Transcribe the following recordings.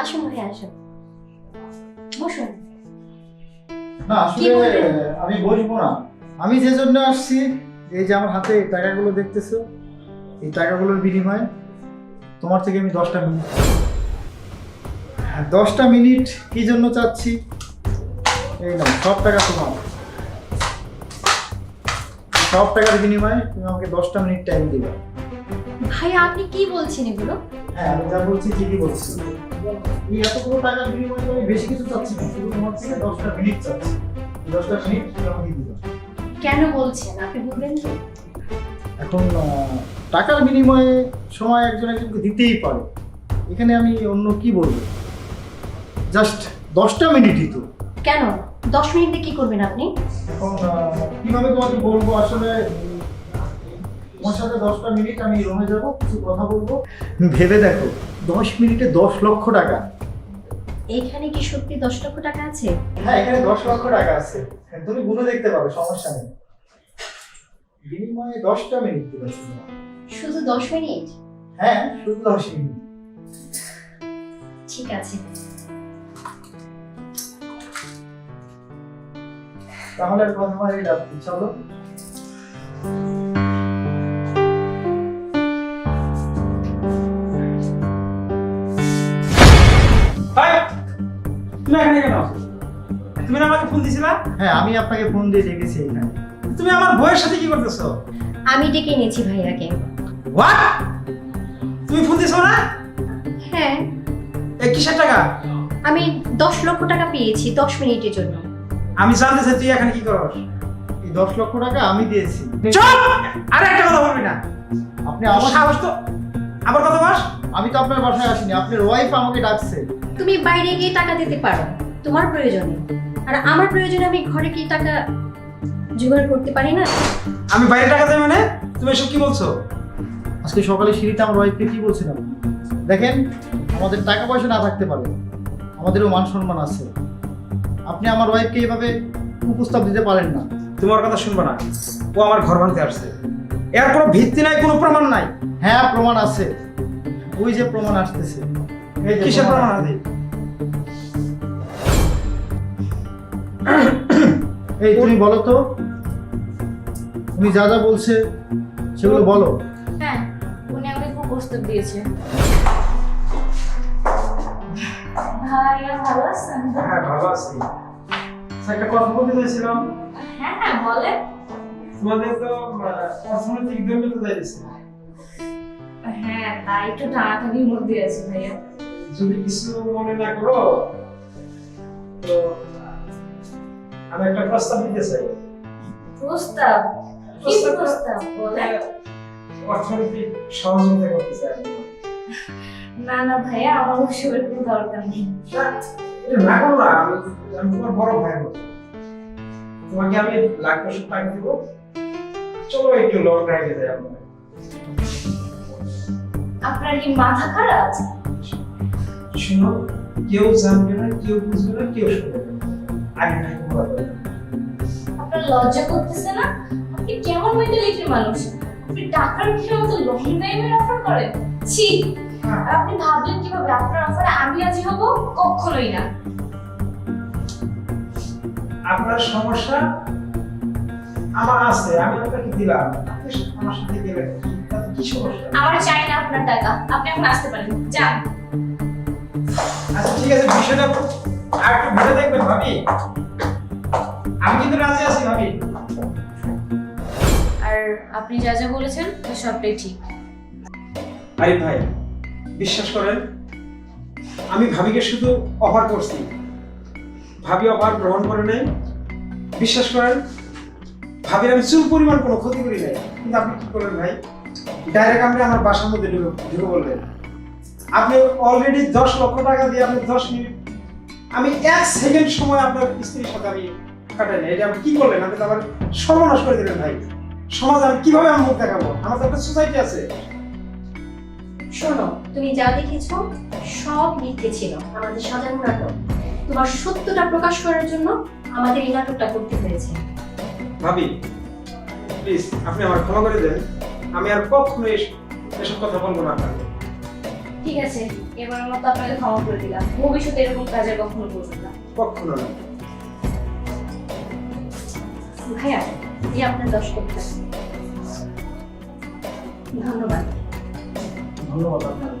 আসুন ভাইয়া আসুন। বসুন। না আসলে আমি বসবো না। আমি যে জন্য আসছি এই যে আমার হাতে টাকাগুলো দেখতেছো এই টাকাগুলোর বিনিময়ে তোমার থেকে আমি দশটা মিনিট দশটা মিনিট কি জন্য চাচ্ছি? এই না সব টাকা তোমার। সব টাকার বিনিময়ে তুমি আমাকে দশটা মিনিট টাইম দিবে। ভাইয়া আপনি কি বলছেন এগুলো? হ্যাঁ আমি যা বলছি ঠিকই বলছি। এই এতগুলো টাকার বিনিময়ে আমি বেশি কিছু চাচ্ছি না শুধু তোমার থেকে দশটা মিনিট চাচ্ছি। দশটা মিনিট তুমি আমাকে দিবে কেন বলছেন? আপনি বলবেন তো। এখন টাকার বিনিময়ে সময় একজন একজনকে দিতেই পারে। এখানে আমি অন্য কি বলব? জাস্ট দশটা মিনিটই তো। কেন? দশ মিনিটে কি করবেন আপনি? এখন কীভাবে তোমাকে বলব? আসলে তোমার সাথে দশটা মিনিট আমি রুমে যাব কিছু কথা বলব। ভেবে দেখো দশ মিনিটে দশ লক্ষ টাকা। এইখানে কি সত্যি দশ লক্ষ টাকা আছে? হ্যাঁ এখানে দশ লক্ষ টাকা আছে। তুমি গুনে দেখতে পাবে সমস্যা নেই। বিনিময়ে দশটা মিনিট দিবে শুধু। দশ মিনিট হ্যাঁ শুধু দশ মিনিট ঠিক আছে। তাহলে কথা হয় রাত্রি চলো তুমি এখানে কেন? তুমি না আমাকে ফোন দিছিলা? হ্যাঁ আমি আপনাকে ফোন দিয়ে ডেকেছি এখানে। তুমি আমার বউয়ের সাথে কি করতেছো? আমি ডেকে এনেছি ভাইয়াকে। হোয়াট তুমি ফোন দিছো না? হ্যাঁ। এ কিসের টাকা? আমি দশ লক্ষ টাকা পেয়েছি দশ মিনিটের জন্য। আমি জানতে চাই তুই এখানে কি করস? এই দশ লক্ষ টাকা আমি দিয়েছি। চুপ! আর একটা কথা বলবি না। আপনি আমার সাহস তো আবার কথা বস আমি তো আপনার বাসায় আসিনি আপনার ওয়াইফ আমাকে ডাকছে। তুমি বাইরে গিয়ে টাকা দিতে পারো তোমার প্রয়োজনে। আর আমার প্রয়োজনে আমি ঘরে কি টাকা জোগাড় করতে পারি না? আমি বাইরে টাকা দেই মানে? তুমি এসব কি বলছো? আজকে সকালে সিঁড়িতে আমার ওয়াইফকে কি বলছিলাম দেখেন আমাদের টাকা পয়সা না থাকতে পারে আমাদেরও মান সম্মান আছে। আপনি আমার ওয়াইফকে এইভাবে উপস্তাব দিতে পারেন না। তোমার কথা শুনব না। ও আমার ঘর ভাঙতে আসছে। এর কোনো ভিত্তি নাই কোনো প্রমাণ নাই। হ্যাঁ প্রমাণ আছে। ওই যে প্রমাণ আসতেছে। এই যে কিসের প্রমাণ আছে এই তুমি বলো তো। তুমি যা যা বলছে সেগুলো বলো। হ্যাঁ উনি আমাকে খুব প্রস্তাব দিয়েছে। ভাইয়া ভালো আছেন? হ্যাঁ ভালো আছি। একটা কথা বলতে চাইছিলাম। হ্যাঁ হ্যাঁ বলেন। তোমাদের তো অর্থনৈতিক দুর্নীতি যাইতেছে হ্যাঁ তাই একটু টানাটানির মধ্যে আছে ভাইয়া। যদি কিছু মনে না করো তো আমি একটা প্রস্তাব দিতে চাই। প্রস্তাব? কি প্রস্তাব- প্রস্তাব? বলেন। অর্থনৈতিক সহযোগিতা করতে চাই না না ভাইয়া আমার ওসবের দরকার নেই। না করো না আমি আমি তোমার বড় ভাই তোমাকে আমি লাখ দশ টাকা দিব। চলো একটু লং ড্রাইভে যাই আমরা। আপনার কি মাথা খারাপ? শুনো কেউ জানবে না কেউ বুঝবে না কেউ শুনবে না। আগে দরকার। আপনার লজ্জা করতেছে না? আপনি কেমন মেন্টালিটির মানুষ? আপনি টাকার বিষয়ে মতো লং টাইমের অফার করেন? ছি! আপনি ভাবলেন কীভাবে আপনার অফারে আমি রাজি হব? কখনোই না। আপনার সমস্যা আমার আছে আমি আপনাকে দিলাম? আপনি আমার সাথে গেলেন। কি সমস্যা? আমার চাই না আপনার টাকা। আপনি এখন আসতে পারেন। যান। আচ্ছা ঠিক আছে বিষয়টা আর একটু ভেবে দেখবেন ভাবি। আমি কিন্তু রাজি আছি ভাবি। আর আপনি যা যা বলেছেন সবটাই ঠিক। আরে ভাই বিশ্বাস করেন আমি ভাবিকে শুধু অফার করছি। ভাবি অফার গ্রহণ করে নাই বিশ্বাস করেন ভাবির আমি চুল পরিমাণ কোনো ক্ষতি করি নাই। কিন্তু আপনি কি করলেন ভাই? ডাইরেক্ট আপনি আমার বাসার মধ্যে ঢুকে ঢুকে বললেন আপনি অলরেডি দশ লক্ষ টাকা দিয়ে আপনি দশ মিনিট আমি এক সেকেন্ড সময় আপনার স্ত্রীর সাথে আমি কাটাই এটা আপনি কি করলেন আপনি তো আমার সর্বনাশ করে দিলেন ভাই। সমাজ আমি কীভাবে আমার মুখ দেখাবো? আমার তো একটা সোসাইটি আছে। শোনো, তুমি যা দেখেছ সব মিথ্যে ছিল। আমাদের সাজানো নাটক। তোমার সত্যটা প্রকাশ করার জন্য আমাদের এই নাটকটা করতে হয়েছে। ভাবি প্লিজ আপনি আমার ক্ষমা করে দেন। আমি আর কখনো এসব কথা বলব না আপনাকে। ঠিক আছে এবারের মতো আপনাকে ক্ষমা করে দিলাম। ভবিষ্যতে এরকম কাজে কখনো করবেন না। কখনো না। ভাইয়া এই আপনার দশ কোটি ধন্যবাদ। ধন্যবাদ আপনার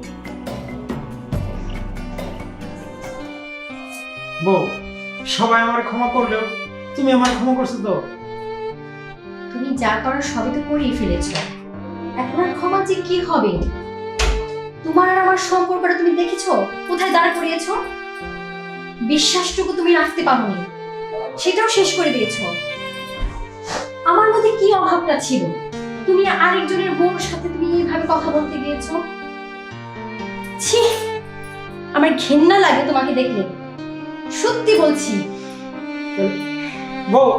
বউ সবাই আমার ক্ষমা করলেও তুমি আমার ক্ষমা করছ তো? যা করার সবই তো করেই ফেলেছ। এখন আর ক্ষমা যে কি হবে? তোমার আর আমার সম্পর্কটা তুমি দেখেছ? কোথায় দাঁড় করিয়েছো? বিশ্বাসটুকু তুমি রাখতে পারোনি। সেটাও শেষ করে দিয়েছ। আমার মধ্যে কি অভাবটা ছিল? তুমি আরেকজনের বউর সাথে তুমি এইভাবে কথা বলতে গিয়েছো? ছি, আমার ঘেন্না লাগে তোমাকে দেখলে। সত্যি বলছি। বউ